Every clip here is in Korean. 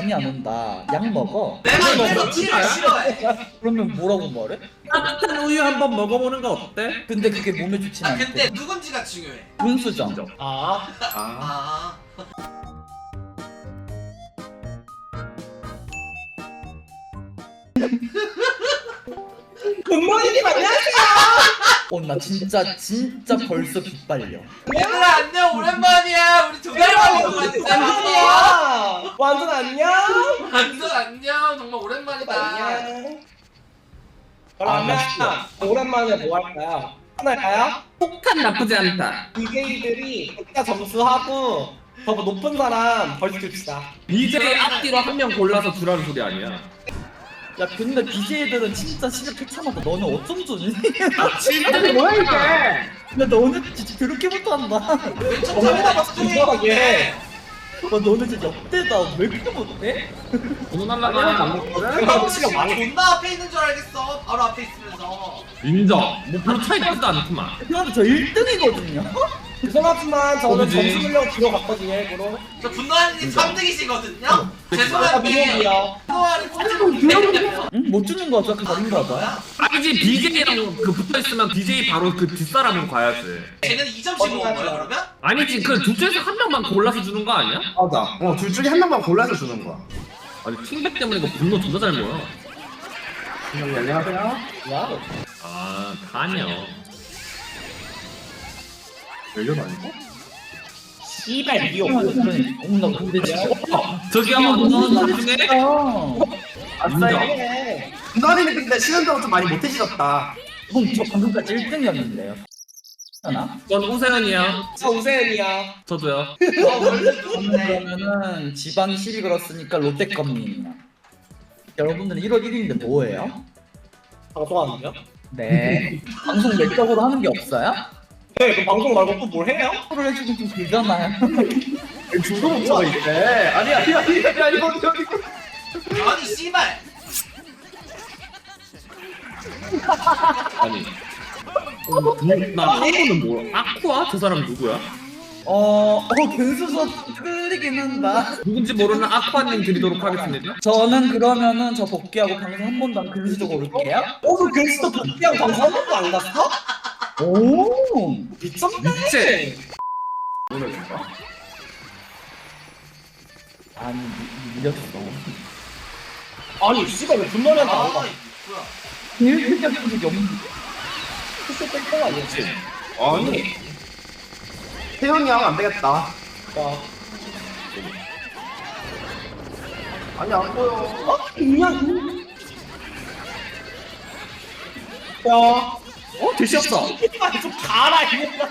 잠이 안 온다. 약 먹어. 내가 이래서 먹어. 치를 싫어해. 그러면 뭐라고 말해? 따뜻한 우유 한번 먹어보는 거 어때? 근데 그게 몸에 좋진 아 않대. 근데 누군지가 중요해. 분수정. 아 아. 아. 굿모닝님 안녕하세요 어, 나 진짜 진짜 벌써 빗발려. 얘들아 안녕 오랜만이야. 우리 두달 만에 보고 있잖아. 안녕 완전 안녕 완전 안녕. 정말 오랜만이다. 안녕 아, 그러면 맛있어. 오랜만에 뭐 할까요? 하나가요? 폭탄 나쁘지 않다. BJ들이 각자 점수하고 더 높은 사람 벌칙 줍시다 BJ 앞뒤로 한 명 골라서 주라는 소리 아니야. 야, 근데 BJ들은 진짜 실력 괜찮아도 너는 어쩜 좋니? 진짜 뭐야 이게? 근데 너는 진짜 그렇게 못한다. 왼쪽 엄마가 탑에다 봤을 때 이상하게. 와, 너는 진짜 역대다. 왜 이렇게 못해? 번호 날라가. 내가 시간 많이 존나 앞에 있는 줄 알겠어. 바로 앞에 있으면서. 인정. 뭐 별로 차이 나지도 않구만. 그런데 저 1등이거든요. 죄송하지만 저는 어디지? 점수 물려고 들어갔거든요 일부러 저 분노하님 인정. 3등이시거든요. 아 죄송한데 미안해요 분노하님 꼴찌인데. 응? 못 주는 거 어차피 다른 거 봐. 아니지 BJ랑 그 붙어 있으면 BJ 바로 그 뒷사람은 가야지. 쟤는 2점씩 먹은 거야 그러면? 아니지 그둘 중에서 한 명만 골라서 주는 거 아니야? 맞아. 어, 둘 중에 한 명만 골라서 주는 거야. 아니 팅백 때문에 이거 분노 존나 잘 모여. 형님 안녕하세요. 와우 아 다녀. 열려 아니고? 씨발 미호 그러니까. 어머, 나 근데 진짜. 저기요 너 나중에 아싸해 분노하님이 근데 쉬는 동안 좀 많이 못해지셨다. 형, 저 방금까지 1등이었는데요. 하나? 전 오세현이요. 저 우세현이야 저도요. 어? 그러면은 지방 시비 걸었으니까 롯데 껌님이야. 여러분들은 1월 1일인데 뭐예요? 방송하는데요? 네. 방송 외적으로 하는 게 없어요? 네, 그 방송 말고 또 뭘 해요? 프로 해주긴 좀 길잖아요. 중도목차가 있대. 아니, 아니, 아니, 아니, 아니, 이거, 이거, 이거. 아니 씨발. 아니. 나한 번은 뭐야? 아쿠아? 저 사람 누구야? 어, 어, 근수저 끌리긴 한다. 누군지 모르는 아쿠아님 드리도록 하겠습니다. 저는 그러면은 저 복귀하고 방송 한 번도 안 근수저 고를게요. 오늘 글씨도 복귀하고 방송 한 번도 안 갔어? 오! 미쳤네. 아니, 미- 밀렸어. 아니 씨발 왜아 가? 뭐야? 일격적인 적이 없는데. 글쎄 뺄거 아니지 아니. 태현이 형 안 되겠다. 야 아니, 안 보여. 어? 그냥 야 어? 대시 없어. 씨발 좀 가라 이거.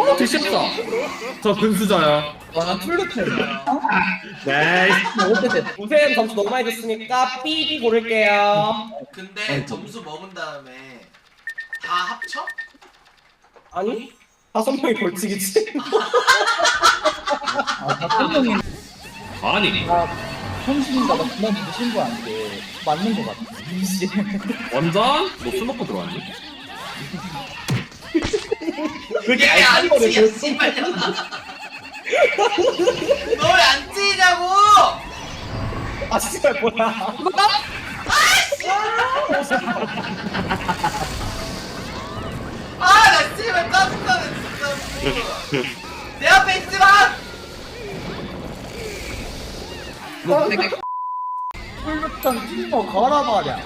어? 대시 없어. 저 근수저요. 와, 난 플루텐이야. 어? 네. 우세현 점수 너무 많이 줬으니까 삐삐 고를게요 근데 점수 먹은 다음에 다 합쳐? 아니 다섯 명이 벌칙이지 아, 아니. 나 현신인가 나 그만두고 신고한 게 맞는 것 같아. 이씨. 완전? 너술 먹고 들어왔니? 그게 안 찌야 씨발야. 너왜 안 찌냐고? 아 씨발 뭐야 아 나 씨발 짜증나네 진짜로. 내 앞에 있지 마. 걸어버려.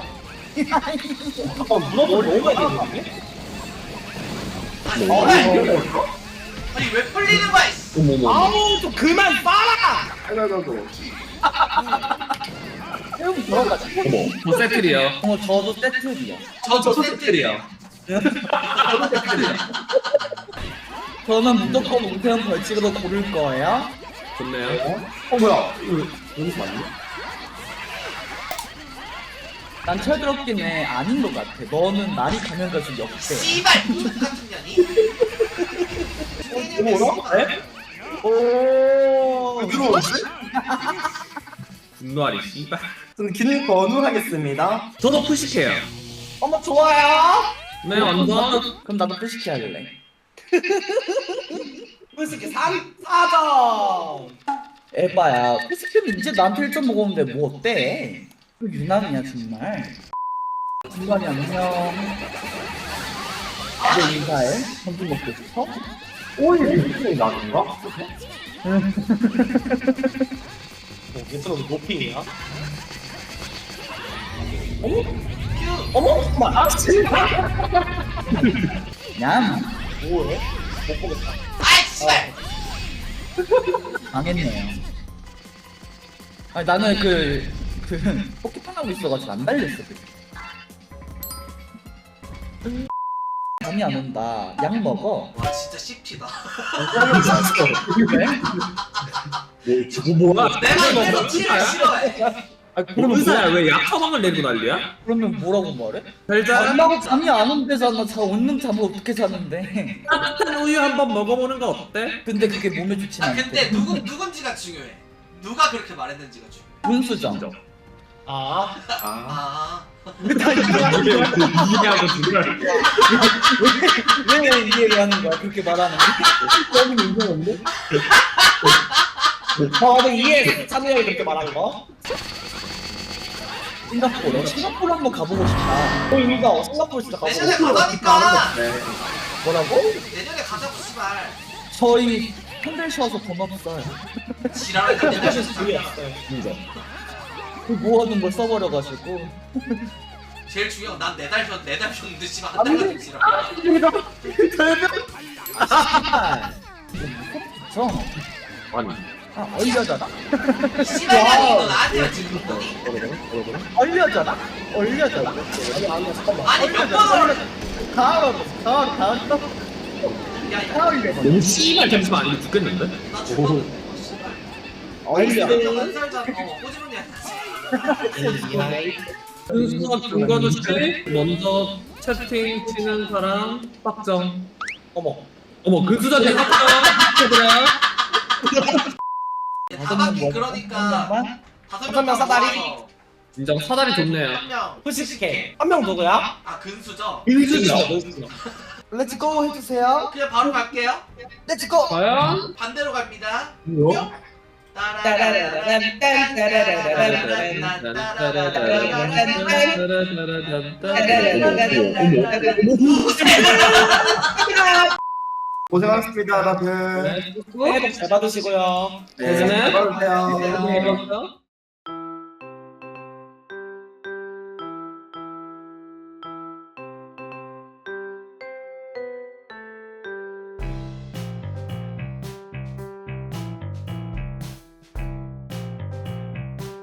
어 문어도 너무 많이 됐는데? 아니 어. 아니 왜 풀리는 거야? 씨. 어머머. 아우 좀 그만 빨아 들어가자. 어머. 저 세트리요. 어, 저도 세트리요. 저도 저도 세트리요. 저는 무조건 우태현 벌칙으로 고를 거예요. 좋네요. 어, 뭐야. 이거, 여기서 맞네? 난 철들었긴 해. 아닌 것 같아. 너는 날이 가면 갈수록 역대. 씨발 족 같은 년이. 뭐라? 에? 오 들어오지? 분노하리 씨발. 저는 긴 번호하겠습니다. 저도 푸시해요. 어머 좋아요 네 완전. 그럼 나도 표시해 할래. 무슨 3, 4점 에바야 코스튬 이제 나한테 1점 먹었는데 뭐 어때 그 유난이야 정말 중간이 안녕 내 인사해 점심 먹고 싶어? 오이 리스팅이 나는가? 어, 얘들은 노핑이야? 어머? 어머? 잠깐만 아냠 뭐해? 못 보겠다 씨발 망했네요 아니 나는 그, 그 포켓몬 하고 있어가지고 안 달렸어 잠이 안 온다 약 먹어 와 진짜 씹히다 왜? 뭐 뭐야? 내가 뭐, 이래서 뭐, 티를 의사야? 싫어해 아뭐 그러면 의사야 뭐, 왜약 처방을 내고 난리야? 그러면 뭐라고 말해? 별자 엄마가 잠이 안 온대잖아 자 오는 잠을 어떻게 자는데 따뜻한 우유 한번 먹어보는 거 어때? 근데 그게 몸에 좋진 아 않대 근데 누군 누군지가 중요해 누가 그렇게 말했는지가 중요해 분수정 아 아 아 이해하고 죽여. 왜 이해를 하는 거야 그렇게 말하는 게? 너무 이상한데? 어, 근데 이해 형이 그렇게 말한 거? 싱가포르? 싱가포르 한번 가보고 싶다. 어, 이거 싱가포르 진짜 가고 내년에 가자니까. 뭐라고? 내년에 가자고 씨발. 저희 팬들 쉬어서 돈 없어요. 지랄하니까 내년 사실 에 중요했어요. 그 모아둔 걸 써버려가지고. 제일 중요한 건 난 네달 쉬었 네달 쉬었는데 씨발. 한달 같은 지랄. 아, 저 아니 아, 얼려져라. 씨발년이 너 나한테 지금 뭐니? 얼려져라? 얼려져라. 아니 몇 번을 다 얼어 다 다다 야 이거 다 얼려 너무 씨발 잠시만 이거 죽겠는데? 어, 씨발 얼려. 한 살자 어 꼬집었냐? 순서 씨 먼저 채팅 치는 사람 빡정. 어머. 어머 근수자님 빡정. 축하 다방기 그러니까 다섯 다섯 명명 사다리. 인정 사다리 좋네요. 한명 후식해 한 명 누구야? 아 근수죠 근수죠. 렛츠고 해주세요 그냥 바로 갈게요 렛츠고 과연? 반대로 갑니다 뭐요? 고생하셨습니다 다들 네. 새해 복 잘 받으시고요 네, 잘 받으세요 네.